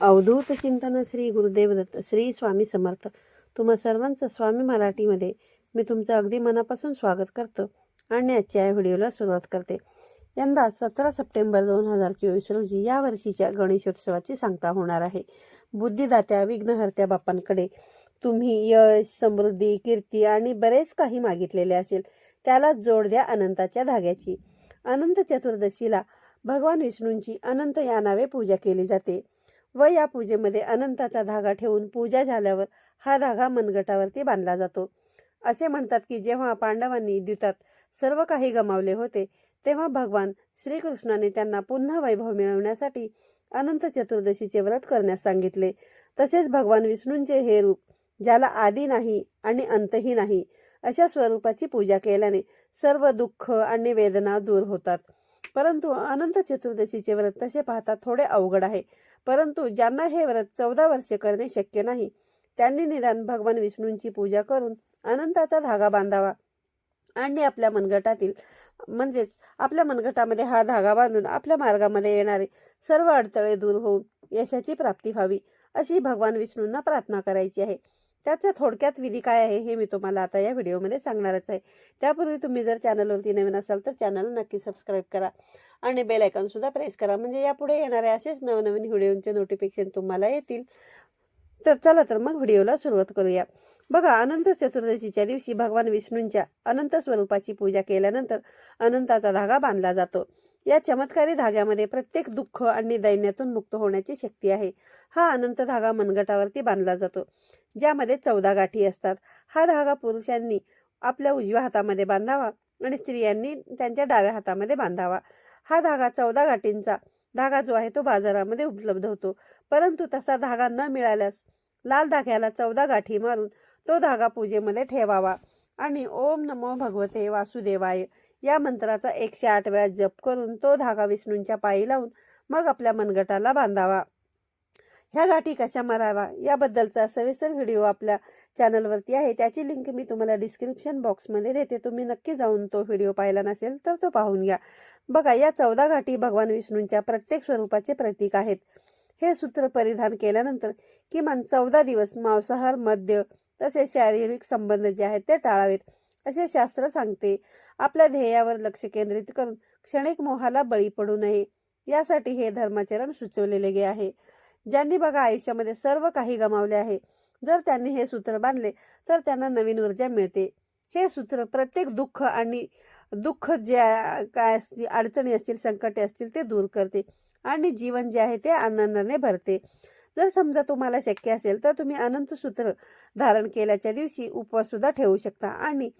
अवधूत चिंतन श्री गुरुदेव दत्त श्री स्वामी समर्थ. तुम्हा सर्वांचं स्वामी मराठीमध्ये मी तुमचं अगदी मनापासून स्वागत करतो आणि आजच्या या व्हिडिओला सुरुवात करते. यंदा सतरा सप्टेंबर दोन हजार चोवीस रोजी या वर्षीच्या गणेशोत्सवाची सांगता होणार आहे. बुद्धिदात्या विघ्नहर्त्या बाप्पांकडे तुम्ही यश समृद्धी कीर्ती आणि बरेच काही मागितलेले असेल. त्याला जोड द्या अनंताच्या धाग्याची. अनंत चतुर्दशीला भगवान विष्णूंची अनंत या नावे पूजा केली जाते. व या पूजेमध्ये अनंताचा धागा ठेवून पूजा झाल्यावर हा धागा मनगटावरती बांधला जातो. असे म्हणतात की जेव्हा पांडवांनी द्युतात सर्व काही गमावले होते तेव्हा भगवान श्रीकृष्णाने त्यांना पुन्हा वैभव मिळवण्यासाठी अनंत चतुर्दशीचे व्रत करण्यास सांगितले. तसेच भगवान विष्णूंचे हे रूप ज्याला आदी नाही आणि अंतही नाही अशा स्वरूपाची पूजा केल्याने सर्व दुःख आणि वेदना दूर होतात. परंतु अनंत चतुर्दशीचे व्रत तसे पाहता थोडे अवघड आहे. परंतु ज्यांना हे व्रत चौदा वर्षे करणे शक्य नाही त्यांनी निदान भगवान विष्णूंची पूजा करून अनंताचा धागा बांधावा आणि आपल्या मनगटातील म्हणजेच आपल्या मनगटामध्ये हा धागा बांधून आपल्या मार्गामध्ये येणारे सर्व अडथळे दूर होऊन यशाची प्राप्ती व्हावी अशी भगवान विष्णूंना प्रार्थना करायची आहे. त्याचा थोडक्यात विधी काय आहे हे मी तुम्हाला आता या व्हिडिओमध्ये सांगणारच आहे. त्यापूर्वी तुम्ही जर चॅनलवरती नवीन असाल तर चॅनल नक्की सबस्क्राईब करा आणि बेल आयकॉनसुद्धा प्रेस करा. म्हणजे यापुढे येणारे असेच नवनवीन व्हिडिओचे नोटिफिकेशन तुम्हाला येतील. तर चला तर मग व्हिडिओला सुरुवात करूया. बघा अनंत चतुर्दशीच्या दिवशी भगवान विष्णूंच्या अनंत स्वरूपाची पूजा केल्यानंतर अनंताचा धागा बांधला जातो. या चमत्कारी धाग्यामध्ये प्रत्येक दुःख आणि दैन्यातून मुक्त होण्याची शक्ती आहे. हा अनंत धागा मनगटावरती बांधला जातो. ज्यामध्ये चौदा गाठी असतात. हा धागा पुरुषांनी आपल्या उजव्या हातामध्ये बांधावा आणि स्त्रियांनी त्यांच्या डाव्या हातामध्ये बांधावा. हा धागा चौदा गाठींचा धागा जो आहे तो बाजारामध्ये उपलब्ध होतो. परंतु तसा धागा न मिळाल्यास लाल धाग्याला चौदा गाठी मारून तो धागा पूजेमध्ये ठेवावा. आणि ओम नमो भगवते वासुदेवाय. या मंत्राचा एकशे आठ वेळा जप करून तो धागा विष्णूंच्या पायी लावून मग आपल्या मनगटाला बांधावा. ह्या गाठी कशा मारावा याबद्दलचा सविस्तर व्हिडिओ आपल्या चॅनलवरती आहे. त्याची लिंक मी तुम्हाला डिस्क्रिप्शन बॉक्समध्ये देते. तुम्ही नक्की जाऊन तो व्हिडिओ पाहिला नसेल तर तो पाहून घ्या. बघा या चौदा गाठी भगवान विष्णूंच्या प्रत्येक स्वरूपाचे प्रतीक आहेत. हे सूत्र परिधान केल्यानंतर किमान चौदा दिवस मांसाहार मद्य तसेच शारीरिक संबंध जे आहेत ते टाळावेत. असे शास्त्र सांगते. आपल्या ध्येयावर लक्ष केंद्रित करून क्षणिक मोहाला बळी पडू नये. यासाठी हे धर्माचरण सुचवलेले गे आहे. ज्यांनी बघा आयुष्यामध्ये सर्व काही गमावले आहे. जर त्यांनी हे सूत्र बांधले तर त्यांना नवीन ऊर्जा मिळते. हे सूत्र प्रत्येक दुःख आणि दुःख जे काय असतील अडचणी असतील संकटे असतील ते दूर करते आणि जीवन जे आहे ते आनंदाने भरते. जर समजा तुम्हाला शक्य असेल तर तुम्ही अनंत सूत्र धारण केल्याच्या दिवशी उपवास सुद्धा ठेवू शकता आणि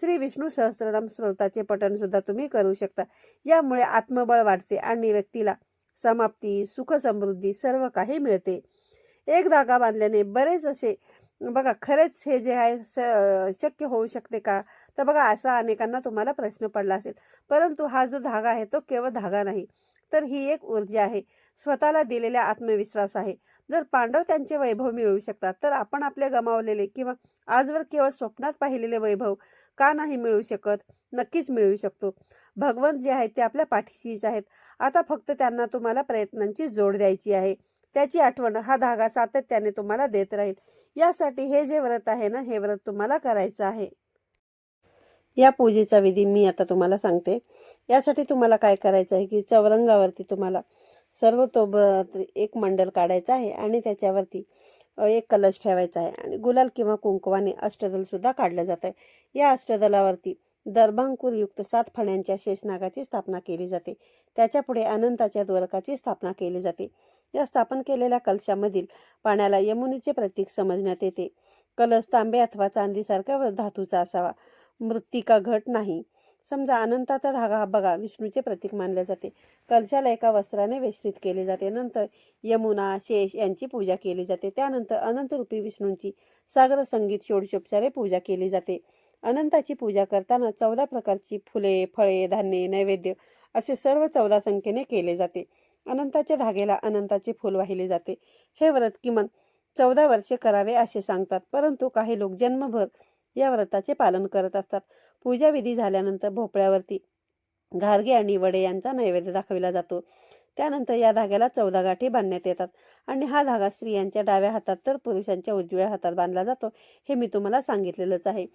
श्री विष्णू सहस्रनाम स्रोताचे पठण सुद्धा तुम्ही करू शकता. यामुळे आत्मबळ वाढते आणि व्यक्तीला समाप्ती सुख समृद्धी सर्व काही मिळते. एक धागा बांधल्याने बरेच असे बघा खरेच हे जे आहे स- शक्य होऊ शकते का? तर बघा असा अनेकांना तुम्हाला प्रश्न पडला असेल. परंतु हा जो धागा आहे तो केवळ धागा नाही तर ही एक ऊर्जा आहे. स्वतःला दिलेला आत्मविश्वास आहे. जर पांडव त्यांचे वैभव मिळवू शकतात तर आपण आपले गमावलेले किंवा आजवर केवळ स्वप्नात पाहिलेले वैभव का नाही मिळू शकत? नक्कीच मिळू शकतो. भगवंत जे आहेत ते आपल्या पाठीशीच आहेत. आता फक्त त्यांना तुम्हाला प्रयत्नांची जोड द्यायची आहे. त्याची आठवण हा धागा सातत्याने तुम्हाला देत राहील. यासाठी हे जे व्रत आहे ना हे व्रत तुम्हाला करायचं आहे. या पूजेचा विधी मी आता तुम्हाला सांगते. यासाठी तुम्हाला काय करायचं आहे की चौरंगावरती तुम्हाला सर्वतोब एक मंडल काढायचं आहे आणि त्याच्यावरती एक कलश ठेवायचा आहे आणि गुलाल किंवा कुंकवाने अष्टदल सुद्धा काढलं जात आहे. या अष्टदलावरती दर्भांकुरयुक्त सात फण्यांच्या शेषनागाची स्थापना केली जाते. त्याच्यापुढे अनंताच्या द्वारकाची स्थापना केली जाते. या स्थापन केलेल्या कलशामधील पाण्याला यमुनीचे प्रतीक समजण्यात येते. कलश तांबे अथवा चांदीसारख्या व धातूचा असावा. मृत्तिका घट नाही. समजा अनंताचा धागा हा बघा विष्णूचे प्रतीक मानले जाते. कलशाला एका वस्त्राने वेष्टित केले जाते. नंतर यमुना शेष यांची पूजा केली जाते. त्यानंतर अनंतरूपी विष्णूंची सागर संगीत षोडशोपचारे पूजा केली जाते. अनंताची पूजा करताना चौदा प्रकारची फुले फळे धान्ये नैवेद्य असे सर्व चौदा संख्येने केले जाते. अनंताच्या धागेला अनंताचे फूल वाहिले जाते. हे व्रत किमान चौदा वर्षे करावे असे सांगतात. परंतु काही लोक जन्मभर या व्रताचे पालन करत असतात. पूजाविधी झाल्यानंतर भोपळ्यावरती घारगे आणि वडे यांचा नैवेद्य दाखविला जातो. त्यानंतर या धाग्याला चौदा गाठी बांधण्यात येतात. आणि हा धागा स्त्रियांच्या डाव्या हातात तर पुरुषांच्या उजव्या हातात बांधला जातो हे मी तुम्हाला सांगितलेलंच आहे.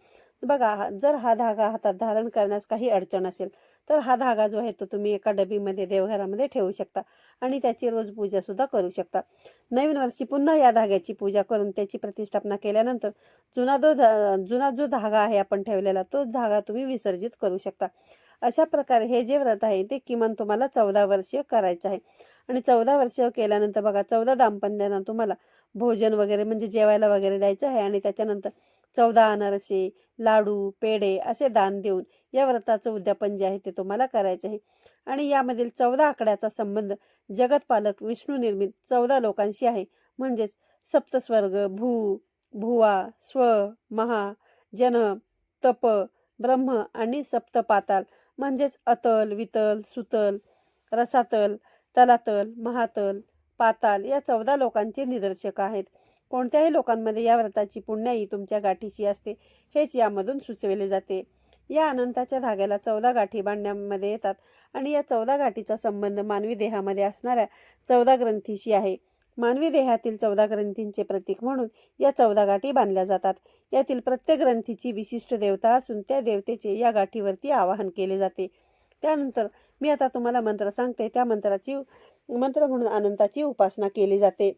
बघा हा- जर हा धागा हातात धारण करण्यास काही अडचण असेल तर हा धागा जो आहे तो तुम्ही एका डबीमध्ये देवघरामध्ये ठेवू शकता आणि त्याची रोज पूजा सुद्धा करू शकता. नवीन वर्षी पुन्हा या धाग्याची पूजा करून त्याची प्रतिष्ठापना केल्यानंतर जुना जो जुना जो धागा आहे आपण ठेवलेला तोच धागा तुम्ही विसर्जित करू शकता. अशा प्रकारे हे जे व्रत आहे ते किमान तुम्हाला चौदा वर्ष करायचं आहे. आणि चौदा वर्ष केल्यानंतर बघा चौदा दाम्पत्यांना तुम्हाला भोजन वगैरे म्हणजे जेवायला वगैरे द्यायचं आहे आणि त्याच्यानंतर चौदा अनारसे लाडू पेढे असे दान देऊन या व्रताचं उद्यापन जे आहे ते तुम्हाला करायचे आहे. आणि यामधील चौदा आकड्याचा संबंध जगतपालक विष्णू निर्मित चौदा लोकांशी आहे. म्हणजेच सप्तस्वर्ग भू भुवा स्व महा जन तप ब्रह्म आणि सप्तपाताल म्हणजेच अतल वितल सुतल रसातल तलातल महातल पाताल या चौदा लोकांचे निदर्शक आहेत. कोणत्याही लोकांमध्ये या व्रताची पुण्याई तुमच्या गाठीशी असते हेच यामधून सुचविले जाते. या अनंताच्या धाग्याला चौदा गाठी बांधण्यामध्ये येतात आणि या चौदा गाठीचा संबंध मानवी देहामध्ये असणाऱ्या चौदा ग्रंथीशी आहे. मानवी देहातील चौदा ग्रंथींचे प्रतीक म्हणून या चौदा गाठी बांधल्या जातात. यातील प्रत्येक ग्रंथीची विशिष्ट देवता असून त्या देवतेचे या गाठीवरती आवाहन केले जाते. त्यानंतर मी आता तुम्हाला मंत्र सांगते. त्या मंत्राची मंत्र म्हणून अनंताची उपासना केली जाते.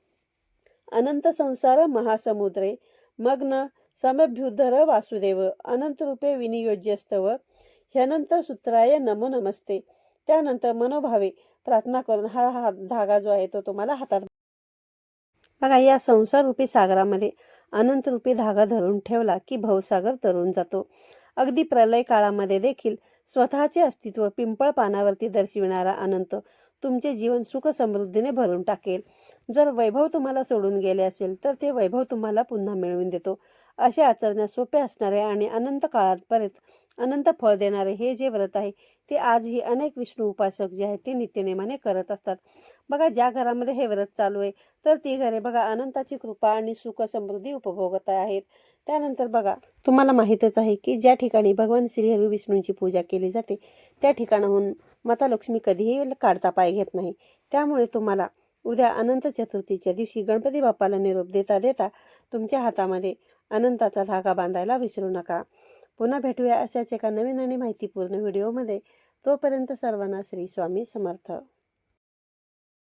अनंत संसार महासमुद्रे मग्न समभ्युद्धर वासुदेव अनंत रूपे विनियोज्यस्तव ह्यनंत सूत्राय नमो नमस्ते. त्यानंतर मनोभावे प्रार्थना करून हा हा धागा जो आहे तो तुम्हाला हातात बघा या संसार रूपी सागरामध्ये अनंतरूपी धागा धरून ठेवला की भवसागर तरून जातो. अगदी प्रलय काळामध्ये देखील स्वतःचे अस्तित्व पिंपळ पानावरती दर्शविणारा अनंत तुमचे जीवन सुख समृद्धीने भरून टाकेल. जर वैभव तुम्हाला सोडून गेले असेल तर ते वैभव तुम्हाला पुन्हा मिळवून देतो. असे आचरण्यास सोपे असणारे आणि अनंत काळापर्यंत अनंत फळ देणारे हे जे व्रत आहे ते आजही अनेक विष्णू उपासक जे आहेत ते नित्यनेमाने करत असतात. बघा ज्या घरामध्ये हे व्रत चालू आहे तर ती घरे बघा अनंताची कृपा आणि सुख समृद्धी उपभोगत आहेत. त्यानंतर बघा तुम्हाला माहीतच आहे की ज्या ठिकाणी भगवान श्रीहरी विष्णूंची पूजा केली जाते त्या ठिकाणाहून माता लक्ष्मी कधीही काढता पाय घेत नाही. त्यामुळे तुम्हाला उद्या अनंत चतुर्थीच्या दिवशी गणपती बाप्पाला निरोप देता देता तुमच्या हातामध्ये अनंताचा धागा बांधायला विसरू नका. पुन्हा भेटूया अशाच एका नवीन आणि माहितीपूर्ण व्हिडिओमध्ये. तोपर्यंत सर्वांना श्री स्वामी समर्थ.